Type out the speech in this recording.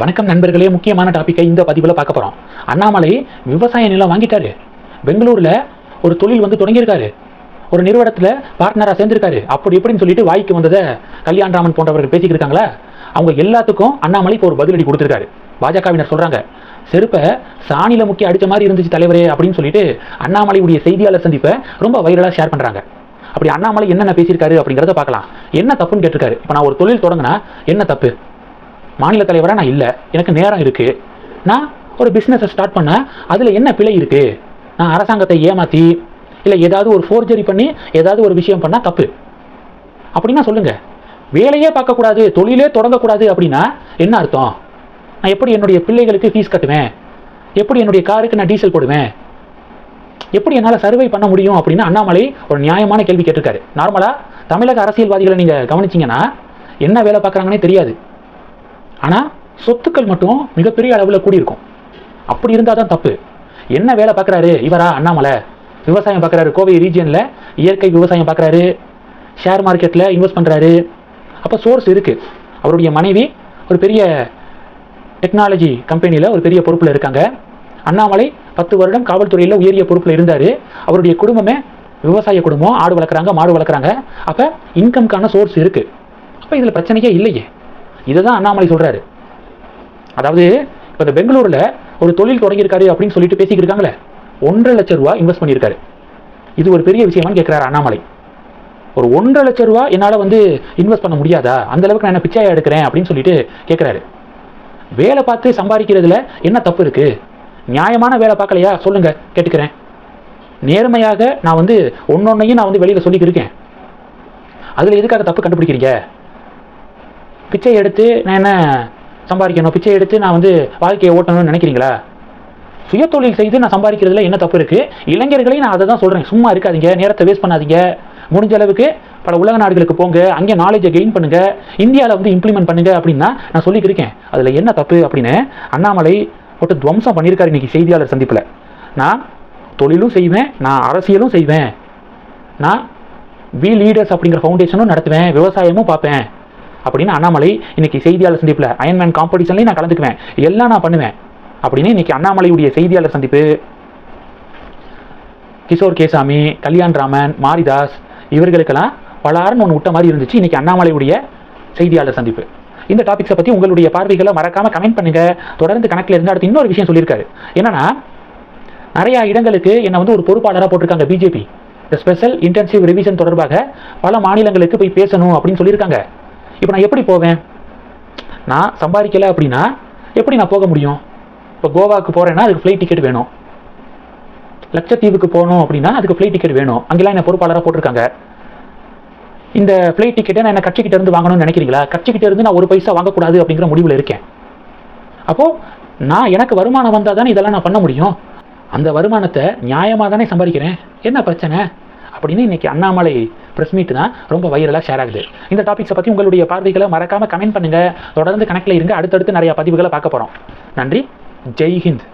வணக்கம் நண்பர்களே முக்கியமான டாப்பிக்கை இந்த பதிவில் பார்க்க போகிறோம் அண்ணாமலை விவசாய நிலம் வாங்கிட்டாரு. பெங்களூரில் ஒரு தொழில் வந்து தொடங்கியிருக்காரு. ஒரு நிறுவனத்தில் பார்ட்னராக சேர்ந்திருக்காரு. அப்படி இப்படின்னு சொல்லிட்டு வாய்க்கு வந்ததை கல்யாண்ராமன் போன்றவர்கள் பேசிக்கிட்டு இருக்காங்களா அவங்க எல்லாத்துக்கும் அண்ணாமலை இப்போ ஒரு பதிலடி கொடுத்துருக்காரு. பாஜகவினர் சொல்கிறாங்க செருப்பை சாணியில முக்கிய அடித்த மாதிரி இருந்துச்சு தலைவரே அப்படின்னு சொல்லிட்டு அண்ணாமலையுடைய செய்தியாளர் சந்திப்பை ரொம்ப வைரலாக ஷேர் பண்ணுறாங்க அப்படி அண்ணாமலை என்னென்ன பேசியிருக்காரு அப்படிங்கிறத பார்க்கலாம். என்ன தப்புன்னு கேட்டிருக்காரு. இப்போ நான் ஒரு தொழில் தொடங்கினா என்ன தப்பு? மாநில தலைவராக நான் இல்லை. எனக்கு நேரம் இருக்குது நான் ஒரு பிஸ்னஸை ஸ்டார்ட் பண்ண அதில் என்ன பிழை இருக்குது நான் அரசாங்கத்தை ஏமாற்றி இல்லை ஏதாவது ஒரு ஃபோர்ஜரி பண்ணி ஏதாவது ஒரு விஷயம் பண்ணால் தப்பு. அப்படின்னா சொல்லுங்கள் வேலையே பார்க்கக்கூடாது தொழிலே தொடங்கக்கூடாது அப்படின்னா என்ன அர்த்தம்? நான் எப்படி என்னுடைய பிள்ளைகளுக்கு ஃபீஸ் கட்டுவேன்? எப்படி என்னுடைய காருக்கு நான் டீசல் போடுவேன்? எப்படி என்னால் சர்வை பண்ண முடியும் அப்படின்னு அண்ணாமலை ஒரு நியாயமான கேள்வி கேட்டிருக்காரு. நார்மலாக தமிழக அரசியல்வாதிகளை நீங்கள் கவனிச்சிங்கன்னா என்ன வேலை பார்க்குறாங்கன்னே தெரியாது. ஆனால் சொத்துக்கள் மட்டும் மிகப்பெரிய அளவில் கூடியிருக்கும். அப்படி இருந்தால் தான் தப்பு. என்ன வேலை பார்க்குறாரு? இவரா? அண்ணாமலை. விவசாயம் பார்க்குறாரு. கோவை ரீஜியனில் இயற்கை விவசாயம் பார்க்குறாரு. ஷேர் மார்க்கெட்டில் இன்வெஸ்ட் பண்ணுறாரு அப்போ சோர்ஸ் இருக்குது அவருடைய மனைவி ஒரு பெரிய டெக்னாலஜி கம்பெனியில் ஒரு பெரிய பொறுப்பில் இருக்காங்க. அண்ணாமலை பத்து வருடம் காவல்துறையில் உயரிய பொறுப்பில் இருந்தார். அவருடைய குடும்பமே விவசாய குடும்பம் ஆடு வளர்க்குறாங்க மாடு வளர்க்குறாங்க. அப்போ இன்கம்க்கான சோர்ஸ் இருக்குது அப்போ இதில் பிரச்சனையே இல்லையே. இதை தான் அண்ணாமலை சொல்கிறாரு அதாவது இப்போ இந்த பெங்களூரில் ஒரு தொழில் தொடங்கியிருக்காரு அப்படின்னு சொல்லிட்டு பேசிக்கிருக்காங்களே ஒன்றரை லட்சம் ரூபா இன்வெஸ்ட் பண்ணியிருக்காரு. இது ஒரு பெரிய விஷயமான்னு கேட்குறாரு அண்ணாமலை. ஒரு ஒன்றரை லட்சம் ரூபா என்னால் வந்து இன்வெஸ்ட் பண்ண முடியாதா? அந்த அளவுக்கு நான் என்ன பிச்சையா எடுக்கிறேன் அப்படின்னு சொல்லிட்டு கேட்குறாரு வேலை பார்த்து சம்பாதிக்கிறதுல என்ன தப்பு இருக்கு? நியாயமான வேலை பார்க்கலையா? சொல்லுங்க கேட்டுக்கிறேன். நேர்மையாக நான் வந்து ஒன்னொன்னையும் நான் வந்து வெளியில் சொல்லிக்கிருக்கேன் அதில் எதுக்காக தப்பு கண்டுபிடிக்கிறீங்க? பிச்சை எடுத்து நான் என்ன சம்பாதிக்கணும்? பிச்சை எடுத்து நான் வந்து வாழ்க்கையை ஓட்டணும்னு நினைக்கிறீங்களா? சுயதொழில் செய்து நான் சம்பாதிக்கிறதுல என்ன தப்பு இருக்குது இளைஞர்களையும் நான் அதை தான் சொல்கிறேன் சும்மா இருக்காதீங்க நேரத்தை வேஸ்ட் பண்ணாதீங்க. முடிஞ்ச அளவுக்கு பல உலக நாடுகளுக்கு போங்க அங்கே நாலேஜை கெயின் பண்ணுங்க இந்தியாவில் வந்து இம்ப்ளிமெண்ட் பண்ணுங்க அப்படின்னா நான் சொல்லிக்கிருக்கேன் அதில் என்ன தப்பு அப்படின்னு அண்ணாமலை போட்டு துவம்சம் பண்ணியிருக்காரு இன்னைக்கு செய்தியாளர் சந்திப்பில். நான் தொழிலும் செய்வேன் நான் அரசியலும் செய்வேன். நான் வி லீடர்ஸ் அப்படிங்கிற ஃபவுண்டேஷனும் நடத்துவேன் விவசாயமும் பார்ப்பேன். அப்படின்னு அண்ணாமலை இன்னைக்கு செய்தியாளர் சந்திப்பில் அயன்மேன் காம்படிஷன்லேயும் நான் கலந்துக்குவேன். எல்லாம் நான் பண்ணுவேன். அப்படின்னு இன்னைக்கு அண்ணாமலையுடைய செய்தியாளர் சந்திப்பு. கிஷோர் கேசாமி கல்யாண் ராமன் மாரிதாஸ் இவர்களுக்கெல்லாம் பலாருன்னு ஒன்று விட்ட மாதிரி இருந்துச்சு இன்னைக்கு அண்ணாமலையுடைய செய்தியாளர் சந்திப்பு. இந்த டாபிக்ஸை பற்றி உங்களுடைய பார்வைகளை மறக்காமல் கமெண்ட் பண்ணுங்கள் தொடர்ந்து கணக்கில் இருந்து அடுத்து இன்னொரு விஷயம் சொல்லியிருக்காரு. என்னன்னா நிறையா இடங்களுக்கு என்னை வந்து ஒரு பொறுப்பாளராக போட்டிருக்காங்க பிஜேபி இந்த ஸ்பெஷல் இன்டென்சிவ் ரிவிஷன் தொடர்பாக பல மாநிலங்களுக்கு போய் பேசணும் அப்படின்னு சொல்லியிருக்காங்க. இப்போ நான் எப்படி போவேன்? நான் சம்பாதிக்கல அப்படின்னா எப்படி நான் போக முடியும்? இப்போ கோவாவுக்கு போகிறேன்னா அதுக்கு ஃப்ளைட் டிக்கெட் வேணும். லட்சத்தீவுக்கு போகணும் அப்படின்னா அதுக்கு ஃப்ளைட் டிக்கெட் வேணும். அங்கெல்லாம் என்ன பொறுப்பாளராக போட்டிருக்காங்க. இந்த ஃப்ளைட் டிக்கெட்டை நான் என்ன கட்சிக்கிட்ட இருந்து வாங்கணும்னு நினைக்கிறீங்களா? கட்சிக்கிட்ட இருந்து நான் ஒரு பைசா வாங்கக்கூடாது அப்படிங்கிற முடிவில் இருக்கேன். அப்போது நான் எனக்கு வருமானம் வந்தால் தானே இதெல்லாம் நான் பண்ண முடியும்? அந்த வருமானத்தை நியாயமாக தானே சம்பாதிக்கிறேன்? என்ன பிரச்சனை? அப்படின்னு இன்னைக்கு அண்ணாமலை ப்ரெஸ் மீட் தான் ரொம்ப வைரலாக ஷேர் ஆகுது. இந்த டாபிக்ஸை பற்றி உங்களுடைய பார்வைகளை மறக்காமல் கமெண்ட் பண்ணுங்கள் தொடர்ந்து கணக்கில் இருங்க. அடுத்தடுத்து நிறைய பதிவுகளை பார்க்க போகிறோம் நன்றி. ஜெய் ஹிந்த்.